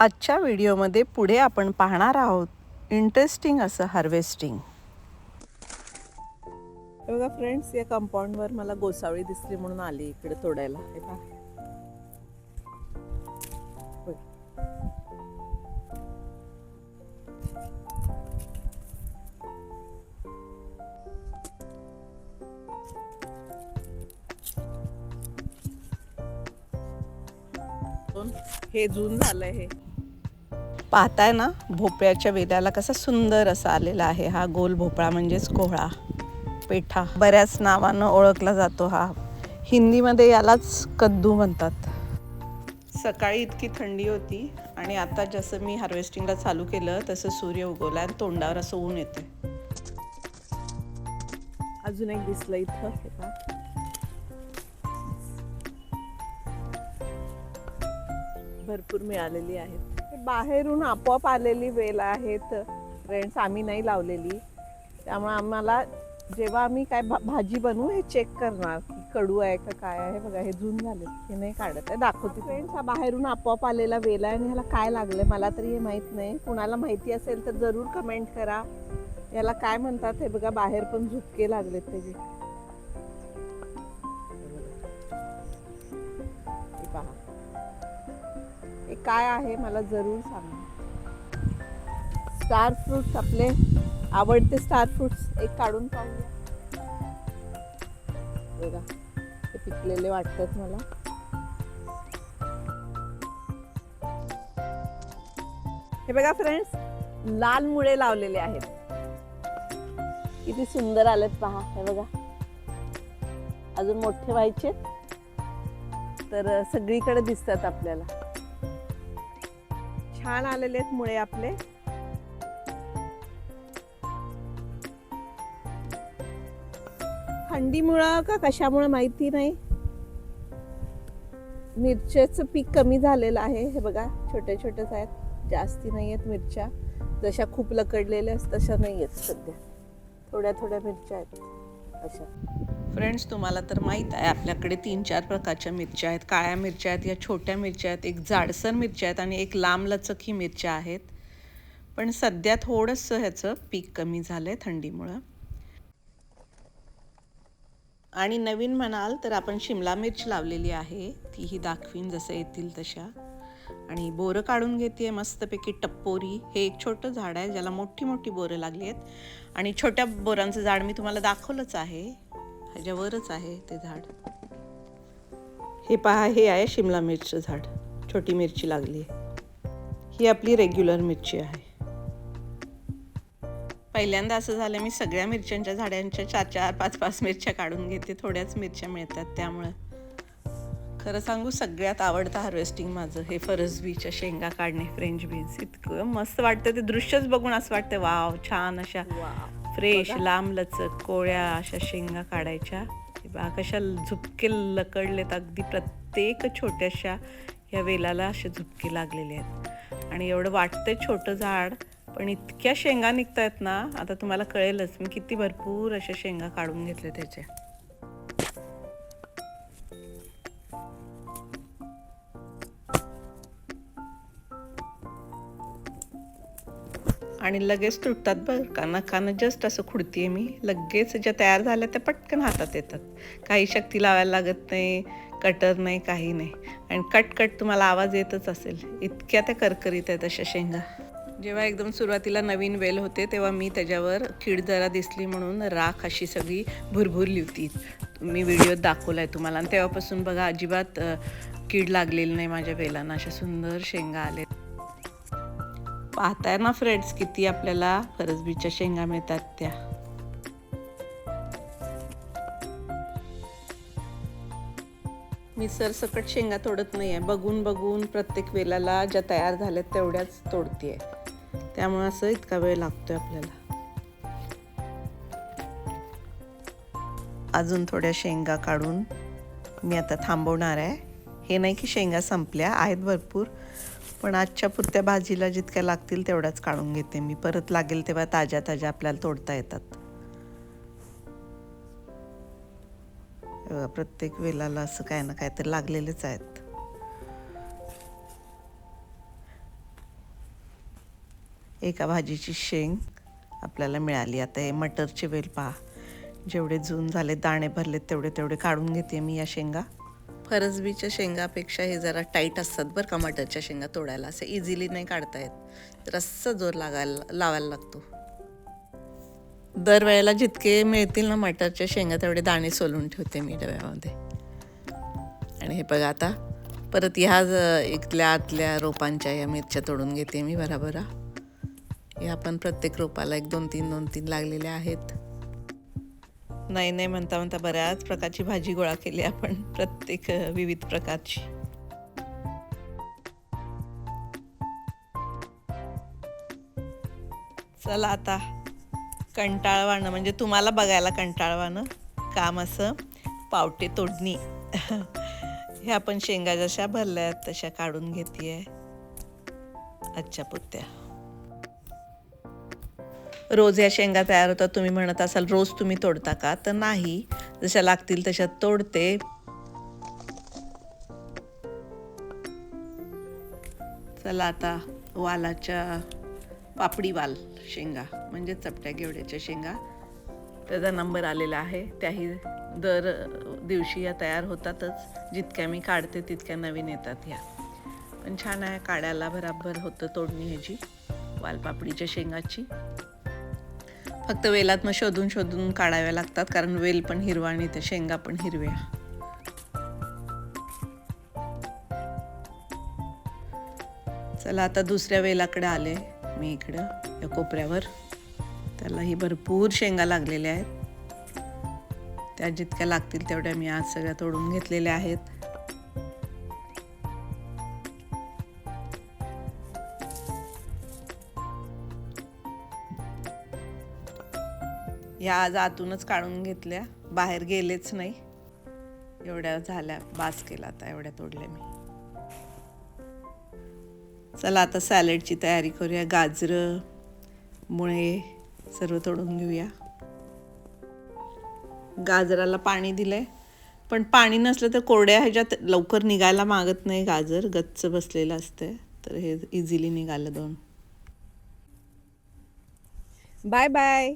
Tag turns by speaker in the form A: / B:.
A: आजच्या व्हिडिओमध्ये पुढे आपण पाहणार आहोत इंटरेस्टिंग असं हार्वेस्टिंग. बघा फ्रेंड्स या कंपाऊंडवर मला गोसावळी दिसली म्हणून आली इकडे तोडायला. हे पहा. हे जून झालं हे. पाहताय ना भोपळ्याच्या वेल्याला कसा सुंदर असा आलेला आहे हा गोल भोपळा म्हणजेच कोहळा पेठा. बऱ्याच नावानं ओळखला जातो हा. हिंदीमध्ये यालाच कद्दू म्हणतात. सकाळी इतकी थंडी होती आणि आता जसं मी हार्वेस्टिंगला चालू केलं तसं सूर्य उगवला आणि तोंडावर असं ऊन येते अजून एक दिसलं इथं भरपूर मिळालेली आहेत. बाहेरून आपोआप आलेली वेल आहेत. फ्रेंड्स आम्ही नाही लावलेली. त्यामुळे आम्हाला जेव्हा आम्ही काय भा भाजी बनवू हे चेक करणार की कडू आहे का काय आहे. बघा हे झून झाले हे नाही काढत आहे. दाखवते. फ्रेंड्स हा बाहेरून आपोआप आलेला वेल आहे आणि ह्याला काय लागलं मला तरी हे माहीत नाही. कुणाला माहिती असेल तर जरूर कमेंट करा. याला काय म्हणतात हे बघा बाहेर पण झुपके लागलेत त्याचे पहा. काय आहे मला जरूर सांगा. स्टार फ्रुट्स आपले आवडते स्टार फ्रुट्स एक काढून पाहूया. बघा ते पिकलेले वाटतात मला. हे बघा फ्रेंड्स लाल मुळे लावलेले आहेत. किती सुंदर आलेत पहा हे बघा. अजून मोठे व्हायचे तर सगळीकडे दिसतात आपल्याला. छान आलेले आहेत मुळे आपले. थंडीमुळं का कशामुळे माहिती नाही. मिरच्याचं पीक कमी झालेलं आहे. हे बघा छोटे छोटेच आहेत. जास्ती नाही आहेत मिरच्या. जशा खूप लकडलेल्या आहेत तशा नाही आहेत सध्या. थोड्या थोड्या मिरच्या आहेत. अशा. फ्रेंड्स तुम्हाला तर माहीत आहे आपल्याकडे तीन चार प्रकारच्या मिरच्या आहेत. काळ्या मिरच्या आहेत या छोट्या मिरच्या आहेत एक जाडसर मिरच्या आहेत आणि एक लांब लचक ही मिरच्या आहेत. पण सध्या थोडंसं ह्याचं पीक कमी झालं आहे थंडीमुळं. आणि नवीन म्हणाल तर आपण शिमला मिरच लावलेली आहे. तीही दाखवीन जसं येतील तशा. आणि बोरं काढून घेते मस्तपैकी टप्पोरी. हे एक छोटं झाड आहे ज्याला मोठी मोठी बोरं लागली आहेत. आणि छोट्या बोरांचं झाड मी तुम्हाला दाखवलंच आहे. ह्याच्यावरच आहे ते झाड. हे पहा हे आहे शिमला मिरचं झाड. छोटी मिरची लागली आहे ही आपली रेग्युलर मिरची आहे. पहिल्यांदा असं झालं मी सगळ्या मिरच्यांच्या झाडांच्या चार चार पाच पाच मिरच्या काढून घेते. थोड्याच मिरच्या मिळतात त्यामुळं. खरं सांगू सगळ्यात आवडतं हार्वेस्टिंग माझं हे फरसबीच्या शेंगा काढणे फ्रेंच बीन्स इतकं मस्त वाटतं ते दृश्यच बघून असं वाटतं वाव छान अशा फ्रेश लांब लचक कोळ्या अशा शेंगा काढायच्या. बघा कशा झुपके लकडलेत. अगदी प्रत्येक छोट्याशा या वेलाला असे झुपके लागलेले आहेत. आणि एवढं वाटतंय छोटं झाड पण इतक्या शेंगा निघत आहेत ना आता तुम्हाला कळेलच. मी किती भरपूर अशा शेंगा काढून घेतल्या त्याच्या आणि लगेच तुटतात बरं का. नकानं जस्ट असं खुडतीये मी. लगेच ज्या तयार झाल्या त्या पटकन हातात येतात. काही शक्ती लावायला लागत नाही कटर नाही काही नाही. आणि कट कट तुम्हाला आवाज येतच असेल. इतक्या त्या करकरीत आहेत अशा शेंगा. जेव्हा एकदम सुरुवातीला नवीन वेल होते तेव्हा मी त्याच्यावर कीड जरा दिसली म्हणून राख अशी सगळी भुरभुरली होती. मी व्हिडिओत दाखवला आहे तुम्हाला. आणि तेव्हापासून बघा अजिबात कीड लागलेली नाही माझ्या वेलांना. अशा सुंदर शेंगा आलेत. पाहताय ना फ्रेंड्स किती आपल्याला फरसबीच्या शेंगा मिळतात त्या. मी सरसकट शेंगा तोडत नाही आहे बघून बघून प्रत्येक वेलाला ज्या तयार झाल्यात तेवढ्याच तोडतीये. त्यामुळे असं इतका वेळ लागतोय आपल्याला. अजून थोड्या शेंगा काढून मी आता थांबवणार आहे. हे नाही की शेंगा संपल्या आहेत भरपूर. पण आजच्या पुरत्या भाजीला जितक्या लागतील तेवढ्याच काढून घेते मी. परत लागेल तेव्हा ताज्या ताज्या आपल्याला तोडता येतात. प्रत्येक वेलाला असं काय ना काय तर लागलेलेच आहेत. एका भाजीची शेंग आपल्याला मिळाली. आता हे मटरचे वेल पहा. जेवढे जून झाले दाणे भरलेत तेवढे तेवढे काढून घेते मी या शेंगा. फरसबीच्या शेंगापेक्षा हे जरा टाईट असतात बरं का मटरच्या शेंगा तोडायला. असं इझिली नाही काढता येत रस्सा जोर लागायला लावायला लागतो. दरवेळेला जितके मिळतील ना मटरच्या शेंगा तेवढे दाणे सोलून ठेवते मी डब्यामध्ये. आणि हे बघा आता परत ह्या ज- इथल्या आतल्या रोपांच्या या मिरच्या तोडून घेते मी बराबरा. या पण प्रत्येक रोपाला एक दोन तीन दोन तीन लागलेल्या आहेत. नाही नाही म्हणता म्हणता बऱ्याच प्रकारची भाजी गोळा केली आपण प्रत्येक विविध प्रकारची. चला आता कंटाळवाणं म्हणजे तुम्हाला बघायला कंटाळवाणं काम असं पावटे तोडणी. ह्या आपण शेंगा जशा भरल्यात तशा काढून घेते अच्छा पुत्या. रोज या शेंगा तयार होतात तुम्ही म्हणत असाल रोज तुम्ही तोडता का? तर नाही. जशा लागतील तशा तोडते. चला आता वालाच्या पापडी वाल शेंगा म्हणजे चपट्या घेवड्याच्या शेंगा. त्याचा नंबर आलेला आहे. त्याही दर दिवशी या तयार होतातच. जितक्या मी काढते तितक्या नवीन येतात ह्या पण छान आहे काढायला बराबर होतं तोडणी ह्याची वालपापडीच्या शेंगाची. फक्त वेलात मग शोधून शोधून काढाव्या लागतात कारण वेल पण हिरवा आणि त्या शेंगा पण हिरव्या. चला आता दुसऱ्या वेलाकडे आले मी इकडं या कोपऱ्यावर. त्यालाही भरपूर शेंगा लागलेल्या आहेत. त्या जितक्या लागतील तेवढ्या मी आज सगळ्या तोडून घेतलेल्या आहेत. ह्या आज आतूनच काढून घेतल्या. बाहेर गेलेच नाही. एवढ्या झाल्या. बास केला आता. एवढ्या तोडल्या मी. चला आता सॅलेडची तयारी करूया. गाजरं मुळे सर्व तोडून घेऊया. गाजराला पाणी दिलंय. पण पाणी नसलं तर कोरड्या ह्याच्यात लवकर निघायला मागत नाही गाजर. गच्च बसलेलं असते तर हे इझिली निघालं दोन.
B: Bye bye